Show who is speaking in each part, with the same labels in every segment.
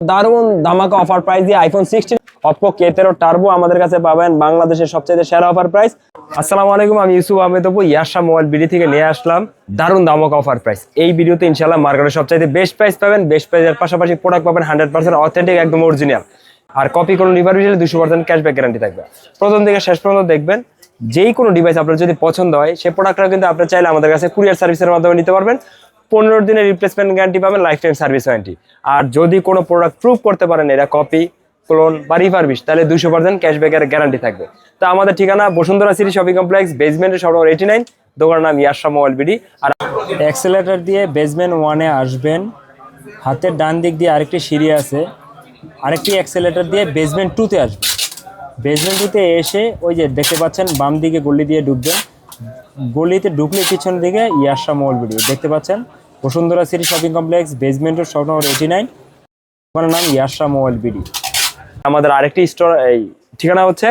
Speaker 1: দারুণ ধামাকা offer price দিয়ে আইফোন সিক্সটিন অপো কে তেরো টার্বো আমাদের কাছে পাবেন বাংলাদেশের সবচেয়ে সেরা অফার প্রাইস আসসালামু আলাইকুম, আমি ইউসুফ আহমেদ অপু ইয়াশা মোবাইল বিডি থেকে নিয়ে আসলাম দারুণ ধামাকা অফার প্রাইস এই ভিডিওতে ইনশাল্লাহ মার্কেটের সবচাইতে বেস্ট প্রাইস পাবেন বেস্ট প্রাইসের পাশাপাশি প্রোডাক্ট পাবেন হান্ড্রেড পার্সেন্ট অথেন্টিক একদম অরিজিনাল আর কপি কোনো ডিভাইস হলে দুশো পার্সেন্ট ক্যাশব্যাক গ্যারান্টি থাকবে। প্রথম থেকে শেষ পর্যন্ত দেখবেন, যেই কোনো ডিভাইস আপনার যদি পছন্দ হয় সেই প্রোডাক্টটা কিন্তু আপনি চাইলে আমাদের কাছে কুরিয়ার সার্ভিসের মাধ্যমে নিতে পারবেন। পনেরো দিনের রিপ্লেসমেন্ট গ্যারান্টি পাবেন লাইফ টাইম সার্ভিস ওয়ারেন্টি আর যদি কোনো প্রোডাক্ট প্রুভ করতে পারেন, এটা কপি ক্লোন বা রিফারবিশ তাহলে দুশো পার্সেন্ট ক্যাশব্যাকের গ্যারান্টি থাকবে। তো আমাদের ঠিকানা বসুন্ধরা সিটি শপিং কমপ্লেক্স বেসমেন্টের সব এইটি নাইন দোকানের নাম ইয়াশা মোবাইল বিডি আর
Speaker 2: অ্যাক্সেলেটার দিয়ে বেসমেন্ট ওয়ানে আসবেন। হাতের ডান দিক দিয়ে আরেকটি সিঁড়ি আছে। আরেকটি অ্যাক্সেলেটার দিয়ে বেসমেন্ট টুতে আসবেন। বেসমেন্ট টুতে এসে ওই যে দেখতে পাচ্ছেন, বাম দিকে গলি দিয়ে ঢুকবেন। গলিতে ঢুকলে পিছন দিকে ইয়াশা মোবাইল ভিডিও দেখতে পাচ্ছেন? বসুন্ধরা সিটি শপিং কমপ্লেক্স বেসমেন্টের শপ নম্বর এইটি নাইন আমার নাম ইয়াশা মোবাইল বিডি।
Speaker 1: আমাদের আরেকটি স্টোর এই ঠিকানা হচ্ছে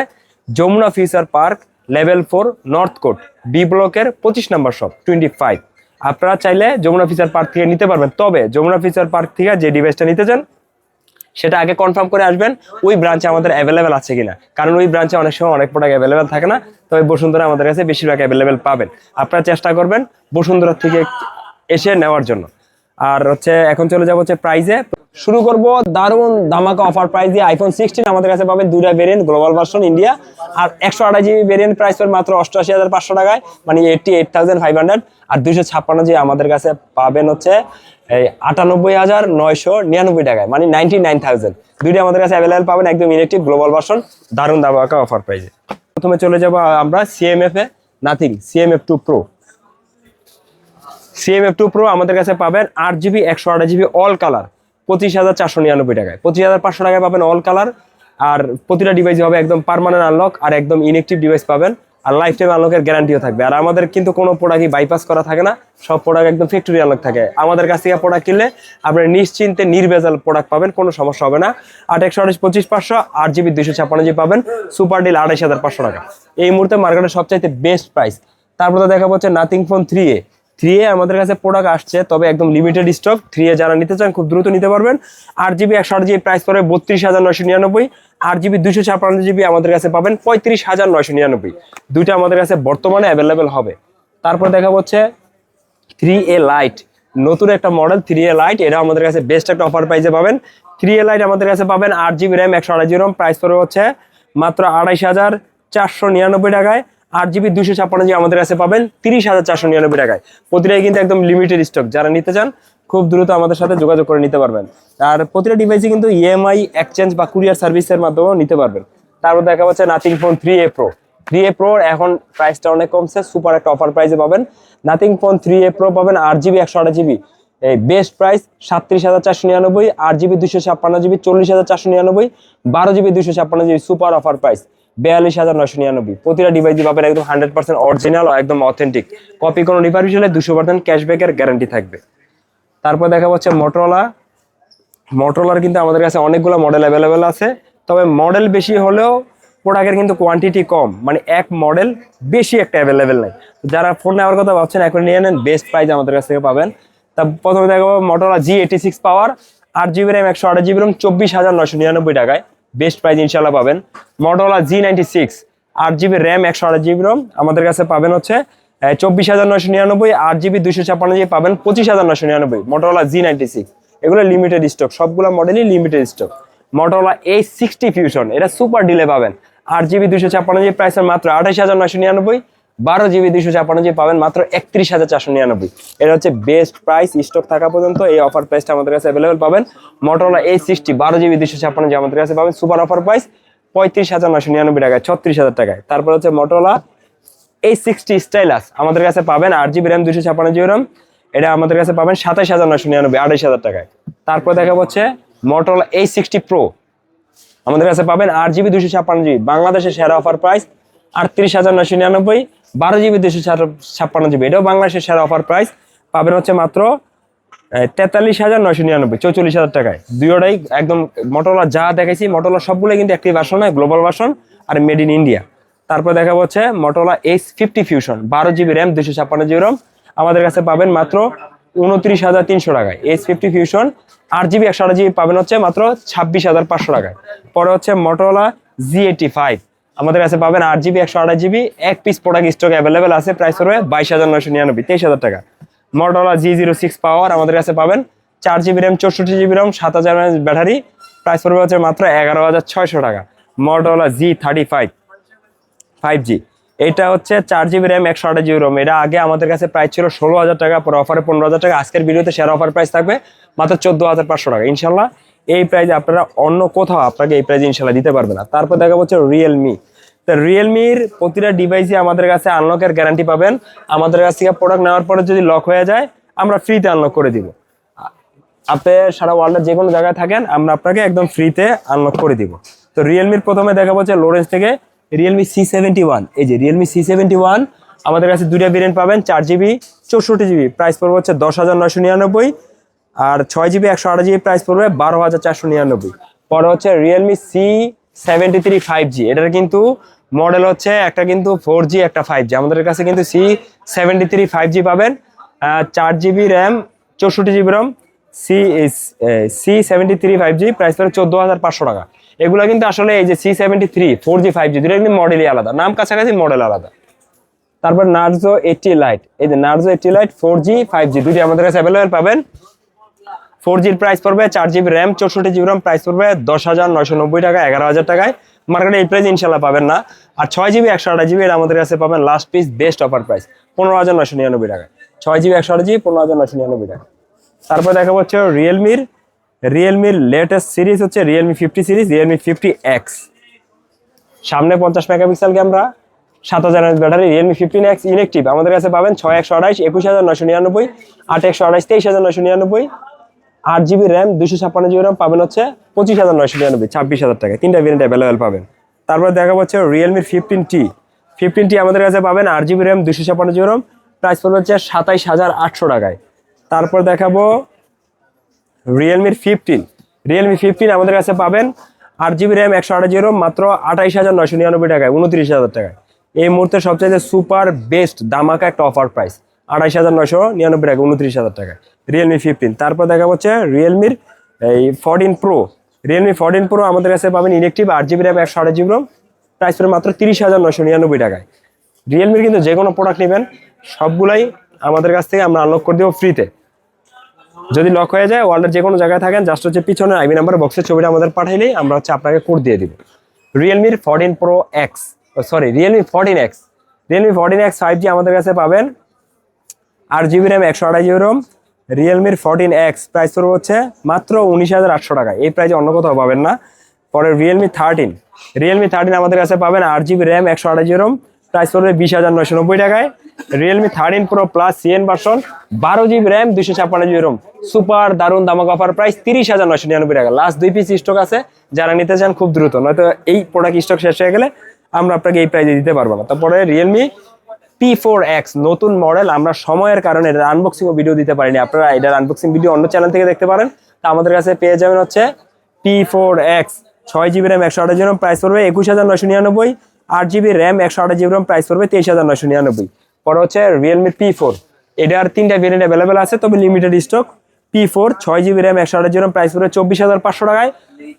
Speaker 1: Jamuna future park level four north court B ব্লকের পঁচিশ নম্বর শপ টোয়েন্টি ফাইভ আপনারা চাইলে যমুনা ফিউচার পার্ক থেকে নিতে পারবেন, তবে যমুনা ফিউচার পার্ক থেকে যে ডিভাইসটা নিতে চান, সেটা আগে কনফার্ম করে আসবেন, ওই ব্রাঞ্চে আমাদের অ্যাভেলেবেল আছে কিনা। কারণ ওই ব্রাঞ্চে অনেক সময় অনেক প্রোডাক্ট অ্যাভেলেবেল থাকে না, তবে বসুন্ধরা আমাদের কাছে বেশিরভাগ অ্যাভেলেবেল পাবেন। আপনারা চেষ্টা করবেন বসুন্ধরা থেকে এসে নেওয়ার জন্য। আর হচ্ছে এখন চলে যাব হচ্ছে প্রাইজে শুরু করব দারুণ ধামাকা অফার প্রাইস দিয়ে আইফোন সিক্সটিন আমাদের কাছে পাবেন দুটা ভেরিয়েন্ট গ্লোবাল ভার্সন ইন্ডিয়া আর একশো আঠাশ জিবি ভেরিয়েন্ট প্রাইস পড়বে মাত্র অষ্টআশি হাজার পাঁচশো টাকায় মানে eighty eight thousand five hundred আর দুইশো ছাপ্পান্ন জিবি আমাদের কাছে পাবেন হচ্ছে এই আটানব্বই হাজার নয়শো নিরানব্বই টাকায় মানে নাইনটি নাইন থাউজেন্ড দুইটা আমাদের কাছে অ্যাভেলেবেল পাবেন একদম ইলেকট্রিক গ্লোবাল ভার্সন দারুণ ধামাকা অফার প্রাইসে প্রথমে চলে যাব আমরা সিএমএফ এ Nothing CMF two pro CMF two pro আমাদের কাছে পাবেন আট জিবি একশো আঠাশ জিবি অল কালার পঁচিশ হাজার চারশো নিরানব্বই টাকায়। পঁচিশ হাজার পাঁচশো টাকায় পাবেন অল কালার আর প্রতিটা ডিভাইস হবে একদম পারমানেন্ট আনলক আর একদম ইনেকটিভ ডিভাইস পাবেন, আর লাইফ টাইম আনলকের গ্যারান্টিও থাকবে। আর আমাদের কিন্তু কোনো প্রোডাক্টই বাইপাস করা থাকে না, সব প্রোডাক্ট একদম ফ্যাক্টরি আনলক থাকে। আমাদের কাছ থেকে প্রোডাক্ট কিনলে আপনি নিশ্চিন্তে নির্ভেজাল প্রোডাক্ট পাবেন, কোনো সমস্যা হবে না। আট একশো আঠাশ, পঁচিশ পাঁচশো, আট জিবি দুশো ছাপ্পান্ন জিবি পাবেন সুপার ডিল আড়াইশ হাজার পাঁচশো টাকা। এই মুহূর্তে মার্কেটের সবচাইতে বেস্ট প্রাইস তারপরে দেখা হচ্ছে Nothing phone three A three A আমাদের কাছে প্রোডাক্ট আসছে, তবে একদম লিমিটেড স্টক থ্রি এ যারা নিতে চান খুব দ্রুত নিতে পারবেন। আট জিবি একশো আট জিবি প্রাইস পড়বে বত্রিশ হাজার নয়শো নিরানব্বই। আট জিবি দুশো ছাপ্পান্ন জিবি আমাদের কাছে পাবেন পঁয়ত্রিশ হাজার নয়শো নিরানব্বই। দুইটা আমাদের কাছে বর্তমানে অ্যাভেলেবেল হবে। তারপর দেখা হচ্ছে থ্রি এ লাইট নতুন একটা মডেল থ্রি এ লাইট এটা আমাদের কাছে বেস্ট একটা অফার প্রাইসে পাবেন। থ্রি এ লাইট আমাদের কাছে পাবেন আট জিবি র্যাম একশো আড়াই জিবি প্রাইস পড়বে হচ্ছে মাত্র আড়াইশ হাজার চারশো নিরানব্বই টাকায়। আট জিবি দুশো ছাপ্পান্ন জিবি আমাদের কাছে পাবেন তিরিশ হাজার চারশো নিরানব্বই টাকায়। প্রতিটাই কিন্তু একদম লিমিটেড স্টক যারা নিতে চান, খুব দ্রুত আমাদের সাথে যোগাযোগ করে নিতে পারবেন। আর প্রতিটা ডিভাইসে কিন্তু ইএমআই এক্সচেঞ্জ বা কুরিয়ার সার্ভিসের মাধ্যমেও নিতে পারবেন। তারপর দেখা যাচ্ছে Nothing phone three A pro three A pro এখন প্রাইসটা অনেক কমছে সুপার একটা অফার প্রাইসে পাবেন। Nothing phone three A pro পাবেন আট জিবি, একশো আট জিবি। এই বেস্ট প্রাইস সাতত্রিশ হাজার চারশো নিরানব্বই, আট জিবি দুশো ছাপ্পান্ন জিবি, চল্লিশ হাজার চারশো নিরানব্বই, বারো জিবি দুশো ছাপ্পান্ন জিবি সুপার অফার প্রাইস বিয়াল্লিশ হাজার নয়শো নিরানব্বই। প্রতিটা ডিভাইস পাবেন একদম হান্ড্রেড পার্সেন্ট অরিজিনাল একদম অথেন্টিক কপি কোনো রিফারিশ হলে দুশো পার্সেন্ট ক্যাশব্যাকের গ্যারান্টি থাকবে। তারপর দেখা যাচ্ছে মোটরোলা মোটরোলার কিন্তু আমাদের কাছে অনেকগুলো মডেল অ্যাভেলেবেল আছে। তবে মডেল বেশি হলেও প্রোডাক্টের কিন্তু কোয়ান্টিটি কম। মানে এক মডেল বেশি একটা অ্যাভেলেবেল নাই। যারা ফোন নেওয়ার কথা ভাবছেন, এখন নিয়ে নেন বেস্ট প্রাইস আমাদের কাছ থেকে পাবেন। তা প্রথমে দেখা দেখাবো Motorola G eighty six power আট জিবি র্যাম একশো আট জিবি র্যাম চব্বিশ হাজার নয়শো নিরানব্বই টাকায়। বেস্ট প্রাইস ইনশাল্লাহ পাবেন। মোটরোলা জি নাইনটি সিক্স আট জিবি র্যাম, একশো আট জিবি রম আমাদের কাছে পাবেন হচ্ছে চব্বিশ হাজার নয়শো নিরানব্বই, আট জিবি দুশো ছাপ্পান্ন জিবি পাবেন, পঁচিশ হাজার নয়শো নিরানব্বই মোটরলা জি নাইনটি সিক্স এগুলো লিমিটেড স্টক সবগুলো মডেলই লিমিটেড স্টক মোটরলা এই সিক্সটি ফিউশন এটা সুপার ডিলে পাবেন। আট জিবি দুশো ছাপ্পান্ন জিবি প্রাইসের মাত্র আঠাশ হাজার নয়শো নিরানব্বই বারো জিবি দুশো ছাপ্পান্ন জিবি পাবেন মাত্র একত্রিশ হাজার চারশো নিরানব্বই। এটা হচ্ছে বেস্ট প্রাইস স্টক থাকা পর্যন্ত, এই অফার প্রাইসটা আমাদের কাছে অ্যাভেলেবেল পাবেন। মোটরোলা এই সিক্সটি বারো জিবি দুশো ছাপ্পান্ন জিবি আমাদের কাছে পাবেন। সুপার অফার প্রাইস পঁয়ত্রিশ হাজার নয়শো নিরানব্বই টাকায়, ছত্রিশ হাজার টাকায়। তারপর হচ্ছে মোটরোলা এই সিক্সটি স্টাইলাস আমাদের কাছে পাবেন, আট জিবি র্যাম দুশো ছাপ্পান্ন জিবি র্যাম এটা আমাদের কাছে পাবেন সাতাশ হাজার নয়শো নিরানব্বই, আড়াইশ হাজার টাকায়। তারপর দেখা হচ্ছে মোটরোলা এই সিক্সটি প্রো আমাদের কাছে পাবেন আট জিবি দুশো ছাপ্পান্ন জিবি বাংলাদেশের সেরা অফার প্রাইস আটত্রিশ হাজার নয়শো নিরানব্বই। বারো জিবি দুশো ছাপ্পান্ন জিবি। এটাও বাংলাদেশের সেরা অফার প্রাইস পাবেন হচ্ছে মাত্র তেতাল্লিশ হাজার নয়শো নিরানব্বই, চৌচল্লিশ হাজার টাকায়। দুইটাই একদম মোটরলা যা দেখাইছি মোটরলা সবগুলো কিন্তু একটি ভার্সন হয় গ্লোবাল ভার্সন আর মেড ইন ইন্ডিয়া তারপর দেখা হচ্ছে মোটরলা এইচ ফিফটি ফিউশন বারো জিবি র্যাম দুশো ছাপ্পান্ন জিবি র্যাম আমাদের কাছে পাবেন মাত্র উনত্রিশ হাজার তিনশো টাকায়। এইচ ফিফটি ফিউশন আট জিবি, একশো আট জিবি পাবেন হচ্ছে মাত্র ছাব্বিশ হাজার পাঁচশো টাকায়। পরে হচ্ছে মোটরোলা জি এইটি ফাইভ আমাদের কাছে পাবেন আট জিবি একশো আঠাশ জিবি এক পিস প্রোডাক্ট স্টক অ্যাভেলেবেল আছে প্রাইস পড়বে বাইশ হাজার নয়শো নিরানব্বই, তেইশ হাজার টাকা। Motorola G zero six power আমাদের কাছে পাবেন, চার জিবি র্যাম চৌষট্টি জিবি র্যাম সাত হাজার ব্যাটারি প্রাইস পড়বে হচ্ছে মাত্র এগারো হাজার ছয়শো টাকা। Motorola G thirty five five G এটা হচ্ছে চার জিবি র্যাম একশো আঠাশ জিবি রোম এটা আগে আমাদের কাছে প্রাইস ছিল ষোলো হাজার টাকা, পরে অফারে পনেরো হাজার টাকা। আজকের ভিডিওতে সেরা অফার প্রাইস থাকবে মাত্র চোদ্দ হাজার পাঁচশো টাকা। ইনশাল্লাহ এই প্রাইজে আপনারা অন্য কোথাও আপনাকে এই প্রাইজে ইনশাল্লাহ দিতে পারবে না। তারপর দেখা হচ্ছে রিয়েলমি তো রিয়েলমির প্রতিটা ডিভাইসে আমাদের কাছে আনলকের গ্যারান্টি পাবেন। আমাদের কাছ থেকে প্রোডাক্ট নেওয়ার পরে যদি লক হয়ে যায়, আমরা ফ্রিতে আনলক করে দিব। আপনি সারা ওয়ার্ল্ডের যে কোনো জায়গায় থাকেন, আমরা আপনাকে একদম ফ্রিতে আনলক করে দিব। তো রিয়েলমির প্রথমে দেখা হচ্ছে লোরেন্স থেকে রিয়েলমি সি সেভেন্টি ওয়ান এই যে রিয়েলমি সি সেভেন্টি ওয়ান আমাদের কাছে দুইটা ভেরিয়েন্ট পাবেন, চার জিবি চৌষট্টি জিবি প্রাইস পড়বে হচ্ছে দশ হাজার নয়শো নিরানব্বই। আর ছয় জিবি একশো আট জিবি প্রাইস পড়বে বারো হাজার চারশো নিরানব্বই। পরে হচ্ছে Realme C seventy three five G এটার কিন্তু মডেল হচ্ছে একটা কিন্তু ফোর জি একটা ফাইভ জি আমাদের কাছে কিন্তু C seventy three five G পাবেন চার জিবি র্যাম চৌষট্টি GB RAM C C seventy three five G price পড়ে চোদ্দ হাজার পাঁচশো টাকা। এগুলো কিন্তু আসলে এই যে C seventy three four G five G দুটো কিন্তু মডেলই আলাদা। নাম কাছাকাছি মডেল আলাদা। তারপর নার্জো এইটটি লাইট এই যে Narzo eighty lite four G five G দুটি আমাদের কাছে অ্যাভেলেবেল পাবেন। ফোর জির প্রাইস পড়বে চার জিবি র্যাম চৌষট্টি জিবি র্যাম প্রাইস পড়বে দশ হাজার নয়শো নব্বই টাকা, এগারো হাজার টাকায়। মার্কেটে এই প্রাইস ইনশাল্লাহ পাবেন না। আর ছয় জিবি একশো আঠাশ জিবি এটা আমাদের কাছে পাবেন last piece best offer price পনেরো হাজার নয়শো নিরানব্বই টাকা। ছয় জিবি একশো আঠাশ জিবি পনেরো হাজার নয়শো নিরানব্বই টাকা। তারপর দেখা হচ্ছে রিয়েলমির রিয়েলমির লেটেস্ট সিরিজ হচ্ছে Realme fifty series Realme fifty X সামনে পঞ্চাশ মেগাপিক্সেল ক্যামেরা সাত হাজার ব্যাটারি রিয়েলমি ফিফটিন এক্স ইলেকট্রিভ আমাদের কাছে পাবেন ছয়, একশো আঠাইশ একুশ হাজার নয়শো নিরানব্বই, আট, একশো আঠাইশ তেইশ হাজার নয়শো নিরানব্বই। আট জিবি র্যাম দুশো ছাপ্পান্ন জিবি র্যাম পাবেন হচ্ছে পঁচিশ হাজার নয়শো নিরানব্বই, ছাব্বিশ হাজার টাকা। তিনটা ভেরিয়েন্ট অ্যাভেলেবেল পাবেন। তারপর দেখা হচ্ছে রিয়েলমির ফিফটিন টি ফিফটিন টি আমাদের কাছে পাবেন আট জিবি র্যাম দুশো ছাপ্পান্ন জিবি র্যাম প্রাইস পড়বে হচ্ছে সাতাইশ হাজার আটশো টাকায়। তারপর দেখাবো রিয়েলমির ফিফটিন রিয়েলমি ফিফটিন আমাদের কাছে পাবেন আট জিবি র্যাম একশো আঠাশ জিরো মাত্র আঠাইশ হাজার নয়শো নিরানব্বই টাকায়, উনত্রিশ হাজার টাকায়। এই মুহূর্তে সবচেয়ে সুপার বেস্ট দামাকা একটা অফার প্রাইস আঠাইশ হাজার নয়শো নিরানব্বই টাকা উনত্রিশ হাজার টাকায়। রিয়েলমি ফিফটিন তারপর দেখা হচ্ছে রিয়েলমির এই fourteen pro Realme fourteen pro আমাদের কাছে পাবেন ইলেকট্রিভ আট জিবি র্যাম একশো আঠাশ জিবি র্যাম প্রাইস পড়ে মাত্র তিরিশ হাজার নয়শো নিরানব্বই টাকায়। রিয়েলমির কিন্তু যে কোনো প্রোডাক্ট নেবেন, সবগুলাই আমাদের কাছ থেকে আমরা আনলক করে দেবো ফ্রিতে যদি লক হয়ে যায় ওয়ার্ল্ডের যে কোনো জায়গায় থাকেন জাস্ট হচ্ছে পিছনে আইবি নাম্বার বক্সের ছবিটা আমাদের পাঠাইলেই আমরা হচ্ছে আপনাকে কোড দিয়ে দিব। রিয়েলমির fourteen pro X sorry Realme fourteen X Realme fourteen X five G আমাদের কাছে পাবেন, আট জিবি র্যাম একশো আঠাশ জিবি রোম রিয়েলমির ফোরটিন এক্স প্রাইস পড়বে হচ্ছে মাত্র উনিশ হাজার আটশো টাকা। এই প্রাইজে অন্য কোথাও পাবেন না। পরে রিয়েলমি থার্টিন রিয়েলমি থার্টিন আমাদের কাছে পাবেন আট জিবি র্যাম একশো আঠাশ জিবি প্রাইস পড়বে বিশ হাজার নয়শো নব্বই টাকায়। Realme thirteen pro plus CN version বারো জিবি র্যাম দুশো ছাপ্পান্ন জিবি রোম সুপার দারুণ দামাক অফার প্রাইস তিরিশ হাজার নয়শো নিরানব্বই টাকা। লাস্ট দুই পিস স্টক আছে। যারা নিতে চান খুব দ্রুত। নয়তো এই প্রোডাক্ট স্টক শেষ হয়ে গেলে আমরা আপনাকে এই প্রাইজে দিতে পারব না। তারপরে রিয়েলমি পি ফোর এক্স নতুন মডেল আমরা সময়ের কারণে এটার আনবক্সিং ও ভিডিও দিতে পারিনি। আপনারা এটার আনবক্সিং ভিডিও অন্য চ্যানেল থেকে দেখতে পারেন। তা আমাদের কাছে পেয়ে যাবেন হচ্ছে পি ফোর এক্স ছয় জিবি র্যাম একশো আঠাশ জিবি প্রাইস পড়বে একুশ হাজার নয়শো নিরানব্বই। আট জিবি র্যাম একশো আঠাশ জিবি প্রাইস পড়বে তেইশ হাজার নয়শো নিরানব্বই। পরে হচ্ছে রিয়েলমি পি ফোর এটার তিনটা ভেরিয়েন্ট অ্যাভেলেবেল আছে, তবে লিমিটেড স্টক পি ফোর ছয় জিবি র্যাম একশো আঠাশ জিবি প্রাইস পড়বে চব্বিশ হাজার পাঁচশো টাকায়।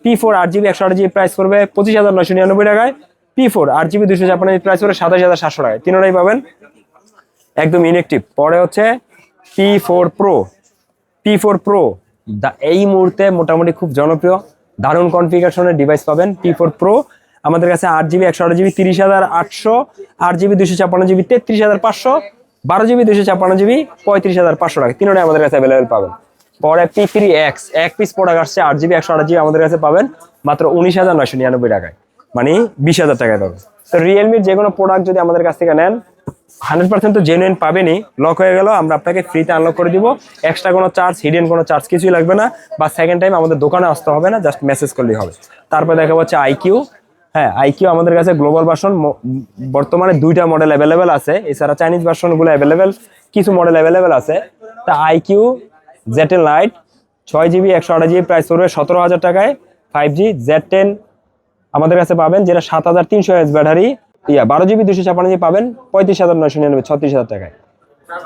Speaker 1: পি ফোর আট জিবি একশো আঠাশ জিবি প্রাইস পড়বে পঁচিশ হাজার নয়শো নিরানব্বই টাকায়। পি ফোর আট জিবি দুশো ছাপ্পান্ন প্রাইস পড়বে সাতাশ হাজার সাতশো টাকায়। তিনটাই পাবেন। একদম ইনএক্টিভ পরে হচ্ছে P four pro P four pro এই মুহূর্তে মোটামুটি খুব জনপ্রিয়। দারুণ কনফিগারেশনের ডিভাইস পাবেন পি ফোর প্রো আমাদের কাছে আট জিবি একশো আট জিবি তিরিশ হাজার আটশো, আট জিবি দুশো ছাপ্পান্ন জিবি তেত্রিশ হাজার পাঁচশো, বারো জিবি দুশো ছাপ্পান্ন জিবি পঁয়ত্রিশ হাজার পাঁচশো টাকা। তিনটাই আমাদের কাছে অ্যাভেলেবেল পাবেন। পরে পি থ্রি এক্স এক পিস প্রোডাক্ট আসছে, আট জিবি একশো আট জিবি আমাদের কাছে পাবেন, মাত্র উনিশ হাজার নয়শো নিরানব্বই টাকায়। মানে বিশ হাজার টাকায় পাবেন। তো রিয়েলমির যে কোনো প্রোডাক্ট যদি আমাদের কাছ থেকে নেন হান্ড্রেড পার্সেন্ট তো জেনুইন পাবেনই। লক হয়ে গেল, আমরা আপনাকে ফ্রিতে আনলক করে দিব। এক্সট্রা কোনো চার্জ হিডেন কোনো চার্জ কিছুই লাগবে না। বা সেকেন্ড টাইম আমাদের দোকানে আসতে হবে না জাস্ট মেসেজ করলেই হবে। তারপর দেখা হচ্ছে আইকিউ হ্যাঁ আইকিউ আমাদের কাছে গ্লোবাল ভার্সন বর্তমানে দুইটা মডেল অ্যাভেলেবেল আছে। এছাড়া চাইনিজ ভার্সনগুলো অ্যাভেলেবেল কিছু মডেল অ্যাভেলেবেল আছে। তা আইকিউ জেটেন লাইট ছয় জিবি একশো আঠাশ জিবি প্রাইস পড়বে সতেরো হাজার টাকায়। ফাইভ জি জেড টেন আমাদের কাছে পাবেন, যেটা সাত হাজার তিনশো এস ব্যাটারি ইয়া, বারো জিবি দুশো ছাপান্ন জিবি পাবেন, পঁয়ত্রিশ হাজার নয়শো নিরানব্বই, ছত্রিশ হাজার টাকায়।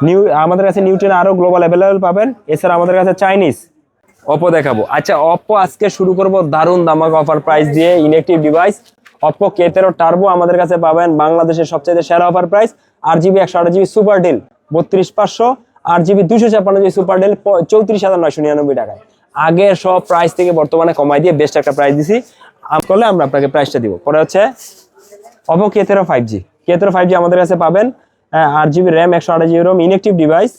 Speaker 1: নিউ, আমাদের কাছে নিউটেন আরও গ্লোবাল অ্যাভেলেবেল পাবেন, এছাড়া আমাদের কাছে চাইনিজ। অপো দেখাবো। আচ্ছা অপো আজকে শুরু করব দারুণ দামাক অফার প্রাইস দিয়ে ইনেকটিভ ডিভাইস অপো কে তেরো টার্বো আমাদের কাছে পাবেন, বাংলাদেশের সবচেয়ে সেরা অফার প্রাইস আর জিবি একশো আট জিবি সুপার ডিল বত্রিশ পাঁচশো। আর জিবি দুশো ছাপ্পান্ন জিবি সুপার ডিল চৌত্রিশ হাজার নয়শো নিরানব্বই টাকায়। আগে সব প্রাইস থেকে বর্তমানে কমাই দিয়ে বেস্ট একটা প্রাইস দিছি। করলে আমরা আপনাকে প্রাইসটা দিব। পরে হচ্ছে অপো কে তেরো ফাইভ জি কে তেরো ফাইভ জি আমাদের কাছে পাবেন আট জিবি র্যাম একশো আট জিবি রোম ইনেকটিভ ডিভাইস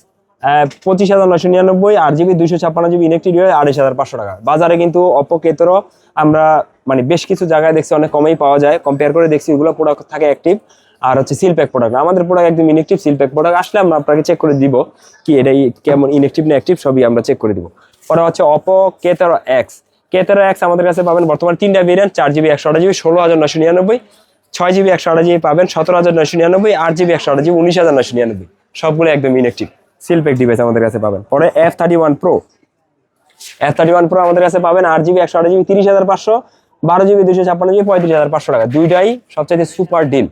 Speaker 1: পঁচিশ হাজার নশো নিরানব্বই, আট জিবি দুশো ছাপ্পান্ন জিবি ইনেকটিভ ডিভাইস আড়াইশ হাজার পাঁচশো টাকা। বাজারে কিন্তু অপো কে তেরো আমরা মানে বেশ কিছু জায়গায় দেখছি অনেক কমেই পাওয়া যায়। কম্পেয়ার করে দেখছি ওগুলো প্রোডাক্ট থাকে অ্যাক্টিভ আর হচ্ছে সিল প্যাক প্রোডাক্ট আমাদের প্রোডাক্ট একদম ইনেকটিভ সিল প্যাক প্রোডাক্ট আসলে আমরা আপনাকে চেক করে দিব কি এটা কেমন ইনেকটিভ না অ্যাক্টিভ সবই আমরা চেক করে দিব। পরে হচ্ছে অপো কে তেরো এক্স কে তেরো এক্স আমাদের কাছে পাবেন বর্তমানে তিনটা ভেরিয়েন্ট চার জিবি একশো আট জিবি ষোলো হাজার নশো নিরানব্বই। ছয় জিবি, একশো আট জিবি পাবেন, সতেরো হাজার নশো নিরানব্বই, আট জিবি, একশো আট জিবি, উনিশ হাজার নশো নিরানব্বই। সবগুলো একদম ইনেকটিভ সিলপেক ডিভাইস আমাদের কাছে পাবেন। পরে F thirty one pro F thirty one pro আমাদের কাছে পাবেন, আট জিবি, একশো আট জিবি, তিরিশ হাজার পাঁচশো, বারো জিবি দুশো ছাপ্পান্ন জিবি, পঁয়ত্রিশ হাজার পাঁচশো টাকা। দুইটাই সবচেয়ে সুপার ডিল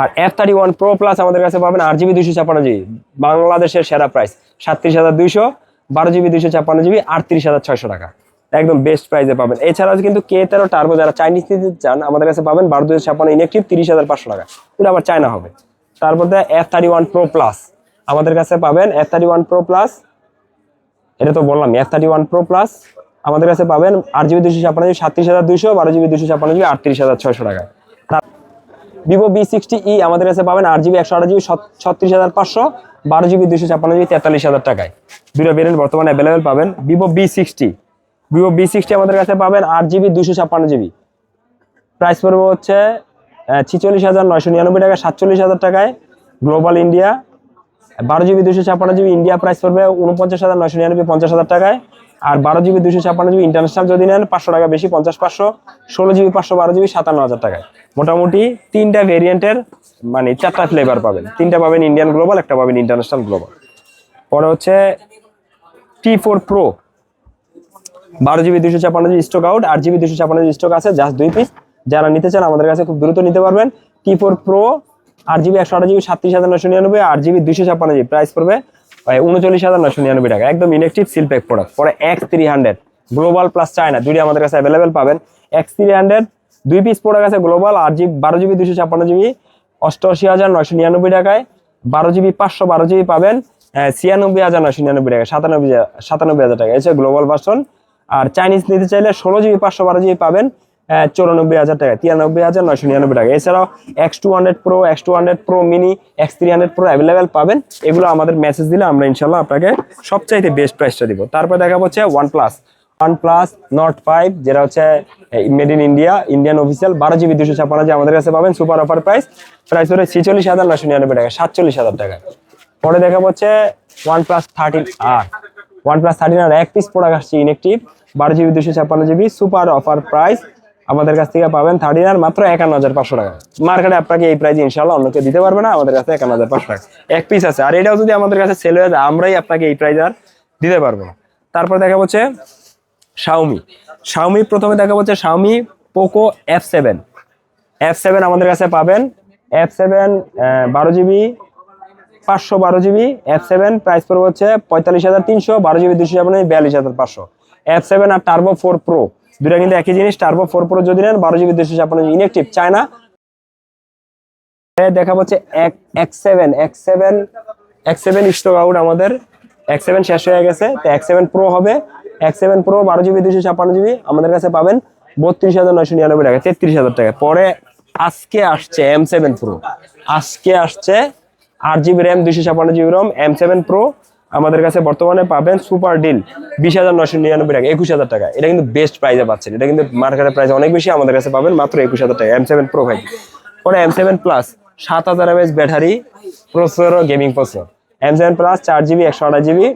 Speaker 1: আর F thirty one pro plus আমাদের কাছে পাবেন, আট জিবি দুশো ছাপ্পান্ন জিবি। বাংলাদেশের সেরা প্রাইস সাতত্রিশ হাজার দুইশো, বারো জিবি দুশো ছাপ্পান্ন জিবি, আটত্রিশ হাজার ছয়শো টাকা। একদম বেস্ট প্রাইসে পাবেন। এছাড়াও কিন্তু কে তেরো টার্বো যারা চাইনিজ নিতে চান, আমাদের কাছে পাবেন বারো দুশো ছাপ্পান্ন ইনেকটিভ তিরিশ হাজার পাঁচশো টাকা। এটা আবার চায়না হবে। তারপর F thirty one pro plus আমাদের কাছে পাবেন F thirty one pro plus এটা তো বললাম F thirty one pro plus আমাদের কাছে পাবেন আট জিবি দুশো ছাপ্পান্ন জিবি সাতত্রিশ হাজার দুশো বারো জিবি দুশো ছাপ্পান্ন জিবি আটত্রিশ হাজার ছয়শো টাকা। ভিভো বি সিক্সটি ই আমাদের কাছে পাবেন আট জিবি একশো আট জিবি ছত্রিশ হাজার পাঁচশো, বারো জিবি দুশো ছাপ্পান্ন জিবি তেতাল্লিশ হাজার টাকায়। দুটো ভেরিয়েন্ট বর্তমানে অ্যাভেলেবেল পাবেন। Vivo V sixty Vivo V sixty আমাদের কাছে পাবেন আট জিবি দুশো ছাপ্পান্ন জিবি প্রাইস পড়বে হচ্ছে ছিচল্লিশ হাজার নয়শো নিরানব্বই টাকা সাতচল্লিশ হাজার টাকায় গ্লোবাল ইন্ডিয়া বারো জিবি দুশো ছাপ্পান্ন জিবি ইন্ডিয়া প্রাইস পড়বে উনপঞ্চাশ হাজার নয়শো নিরানব্বই, পঞ্চাশ হাজার টাকায়। আর বারো জিবি দুশো ছাপ্পান্ন জিবি ইন্টারন্যাশনাল যদি নেন, পাঁচশো টাকা বেশি, পঞ্চাশ পাঁচশো। ষোলো জিবি পাঁচশো বারো জিবি সাতান্ন হাজার টাকায়। মোটামুটি তিনটা ভেরিয়েন্টের মানে চারটা ফ্লেভার পাবেন। তিনটা পাবেন ইন্ডিয়ান গ্লোবাল একটা পাবেন ইন্টারন্যাশনাল গ্লোবাল পরে হচ্ছে টি ফোর প্রো বারো জিবি দুশো ছাপান্ন জিবি স্টক আউট আট জিবি দুশো ছাপান্ন জিবি স্টক আছে জাস্ট দুই পিস যারা নিতে চান, আমাদের কাছে খুব দ্রুত নিতে পারবেন। টি ফোর প্রো আট জিবি, একশো আট জিবি, সাতত্রিশ হাজার নশো নিরানব্বই, আট জিবি দুশো ছাপ্পান্ন জিবি। প্রাইস পড়বে উনচল্লিশ হাজার নশো নিরানব্বই টাকা। একদম ইনেকটিভ সিলপ্যাক প্রোডাক্ট পরে X three hundred. Global plus China দুইটি আমাদের কাছে অ্যাভেলেবেল পাবেন। এক্স থ্রি হান্ড্রেড, দুই পিস প্রোডাক্ট আছে গ্লোবাল আট জিবি, বারো জিবি দুশো ছাপ্পান্ন জিবি, অষ্টআশি হাজার নশো নিরানব্বই টাকায়। বারো জিবি, পাঁচশো বারো জিবি পাবেন ছিয়ানব্বই হাজার নশো নিরানব্বই টাকা সাতানব্বই সাতানব্বই হাজার টাকা এসে গ্লোবাল ভার্সন আর চাইনিজ নিতে চাইলে ষোলো জিবি পাঁচশো বারো জিবি পাবেন চৌরানব্বই হাজার টাকা তিরানব্বই হাজার নয়শো নিরানব্বই টাকা এছাড়াও X two hundred pro X two hundred pro mini X three hundred pro available পাবেন। এগুলো আমাদের মেসেজ দিলে আমরা ইনশাল্লাহ আপনাকে সবচাইতে বেস্ট প্রাইসটা দিব। তারপর দেখা হচ্ছে one plus one plus Nord five যেটা হচ্ছে made in India Indian official বারো জিবি দুশো ছাপ্পান্ন যে আমাদের কাছে পাবেন সুপার অফার প্রাইস প্রাইস হচ্ছে ছিচল্লিশ হাজার নয়শো নিরানব্বই টাকা, সাতচল্লিশ হাজার টাকা। পরে দেখা হচ্ছে ওয়ান প্লাস থার্টিন আর ওয়ান প্লাস থার্টিন আর এক পিস প্রোডাক্ট আসছে ইনেকটিভ বারো জিবি দুশো ছাপ্পান্ন জিবি সুপার অফার প্রাইস আমাদের কাছ থেকে পাবেন থার্টিন আর মাত্র একান্ন হাজার পাঁচশো টাকা। মার্কেটে আপনাকে এই প্রাইস ইনশাল্লাহ অন্য কেউ দিতে পারবে না, আমাদের কাছে একান্ন হাজার পাঁচশো টাকা। এক পিস আছে। আর এটাও যদি আমাদের কাছে সেল হয়ে যায়, আমরাই আপনাকে এই প্রাইস আর দিতে পারব। না তারপর দেখা হচ্ছে শাওমি শাওমি প্রথমে দেখা হচ্ছে Xiaomi Poco F seven F seven আমাদের কাছে পাবেন। এফ সেভেন বারো জিবি, পাঁচশো বারো জিবি। এফ সেভেন প্রাইস পড়বে হচ্ছে পঁয়তাল্লিশ হাজার তিনশো, বারো জিবি দুশো ছাপ্পান্ন বিয়াল্লিশ হাজার পাঁচশো। এফ সেভেন আর টার্বো ফোর প্রো দুটা কিন্তু একই জিনিস টার্বো ফোর প্রো যদি নেন, বারো জিবি দুশো ছাপ্পান্ন ইনেকটিভ চায়না? দেখা হচ্ছে আমাদের। এক্স সেভেন শেষ হয়ে গেছে। তো এক্স সেভেন প্রো হবে। এক্স সেভেন প্রো বারো জিবি দুশো ছাপ্পান্ন জিবি আমাদের কাছে পাবেন বত্রিশ হাজার নয়শো নিরানব্বই টাকা, তেত্রিশ হাজার টাকা। পরে আজকে আসছে এম সেভেন প্রো আজকে আসছে আট জিবি র্যাম দুশো ছাপ্পান্ন GB ROM M seven pro আমাদের কাছে বর্তমানে পাবেন সুপার ডিল বিশ হাজার নশো নিরানব্বই টাকা, একুশ হাজার টাকা। এটা কিন্তু বেস্ট প্রাইসে পাচ্ছেন। এটা কিন্তু মার্কেটের প্রাইস অনেক বেশি আমাদের কাছে পাবেন মাত্র একুশ হাজার টাকা এম সেভেন প্রো ফাইভ পরে এম সেভেন প্লাস সাত হাজার MS battery processor gaming processor M seven plus চার জিবি একশো আঠাশ জিবি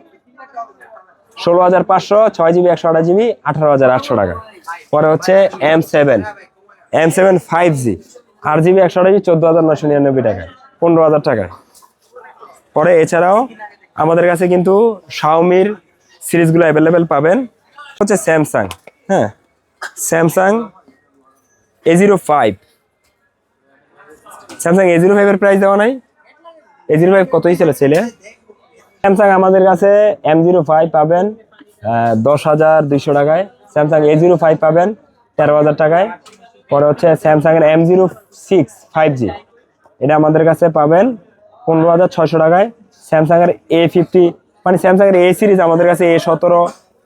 Speaker 1: ষোলো হাজার পাঁচশো, ছয় জিবি একশো আঠাশ জিবি আঠারো হাজার আটশো টাকা। পরে হচ্ছে M seven M seven five G আট জিবি একশো আঠাশ জিবি চোদ্দ হাজার নশো নিরানব্বই টাকা, পনেরো হাজার টাকা। পরে এছাড়াও আমাদের কাছে কিন্তু শাওমির সিরিজগুলো অ্যাভেলেবেল পাবেন। হচ্ছে স্যামসাং হ্যাঁ? Samsung A zero five Samsung A zero ফাইভের প্রাইস দেওয়া নাই। এ জিরো ফাইভ কতই ছিল ছেলে? স্যামসাং আমাদের কাছে এম জিরো ফাইভ পাবেন দশ হাজার দুইশো টাকায়। স্যামসাং এ জিরো ফাইভ পাবেন, তেরো হাজার টাকায়। পরে হচ্ছে স্যামসাং এর M zero six five G এটা আমাদের কাছে পাবেন, পনেরো হাজার ছয়শো টাকায়। স্যামসাং এর এ ফিফটি মানে স্যামসাংয়ের এ সিরিজ আমাদের কাছে এ সতেরো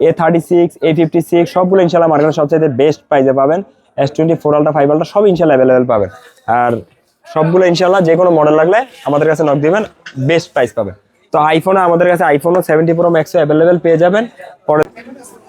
Speaker 1: A thirty six A fifty six সবগুলো ইনশাল্লাহ মার্কেটে সবচেয়ে বেস্ট প্রাইজে পাবেন। S twenty four ultra five ultra সব ইনশাল্লাহ অ্যাভেলেবেল পাবেন। আর সবগুলো ইনশাল্লাহ যে কোনো মডেল লাগলে আমাদের কাছে নক দিবেন বেস্ট প্রাইস পাবেন। তো আইফোনে আমাদের কাছে আইফোনও সেভেন্টি প্রো ম্যাক্সও অ্যাভেলেবেল পেয়ে যাবেন। পরে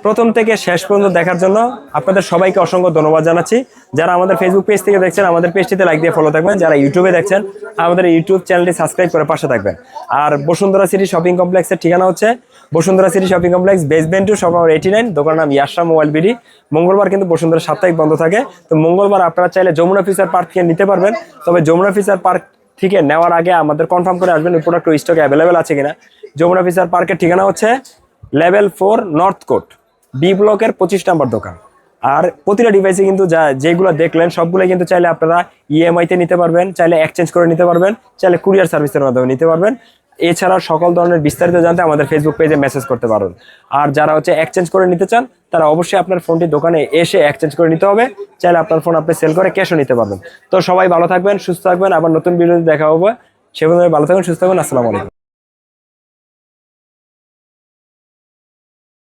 Speaker 1: প্রথম থেকে শেষ পর্যন্ত দেখার জন্য আপনাদের সবাইকে অসংখ্য ধন্যবাদ জানাচ্ছি। যারা আমাদের ফেসবুক পেজ থেকে দেখছেন, আমাদের পেজটিতে লাইক দিয়ে ফলো থাকবেন। যারা ইউটিউবে দেখছেন, আমাদের ইউটিউব চ্যানেলটি সাবস্ক্রাইব করে পাশে থাকবেন। আর বসুন্ধরা সিটি শপিং কমপ্লেক্সের ঠিকানা হচ্ছে Bashundhara city shopping complex basement two shop number eighty nine দোকান নাম ইয়াসা মোবাইল বিডি মঙ্গলবার কিন্তু বসুন্ধরা সাপ্তাহিক বন্ধ থাকে। তো মঙ্গলবার আপনারা চাইলে যমুনা ফিচার পার্ক থেকে নিতে পারবেন। তবে যমুনা ফিচার পার্ক থেকে নেওয়ার আগে আমাদের কনফার্ম করে আসবেন প্রোডাক্ট স্টকে অ্যাভেলেবেল আছে কিনা। যমুনা ফিচার পার্কের ঠিকানা হচ্ছে level four north court B ব্লকের পঁচিশ নাম্বার দোকান। আর প্রতিটা ডিভাইসে কিন্তু যা যেগুলো দেখলেন সবগুলো কিন্তু চাইলে আপনারা ইএমআই তে নিতে পারবেন, চাইলে এক্সচেঞ্জ করে নিতে পারবেন, চাইলে কুরিয়ার সার্ভিসের মাধ্যমে নিতে পারবেন। এছাড়া সকল ধরনের বিস্তারিত জানতে আমাদের ফেসবুক পেজে মেসেজ করতে পারবেন আর যারা হচ্ছে এক্সচেঞ্জ করে নিতে চান, তারা অবশ্যই আপনার ফোনটি দোকানে এসে এক্সচেঞ্জ করে নিতে হবে। চাইলে আপনার ফোন আপনি সেল করে ক্যাশও নিতে পারবেন। তো সবাই ভালো থাকবেন, সুস্থ থাকবেন। আবার নতুন ভিডিওতে দেখা হবে। সেভাবে ভালো থাকবেন, সুস্থ থাকবেন। আসসালামু আলাইকুম।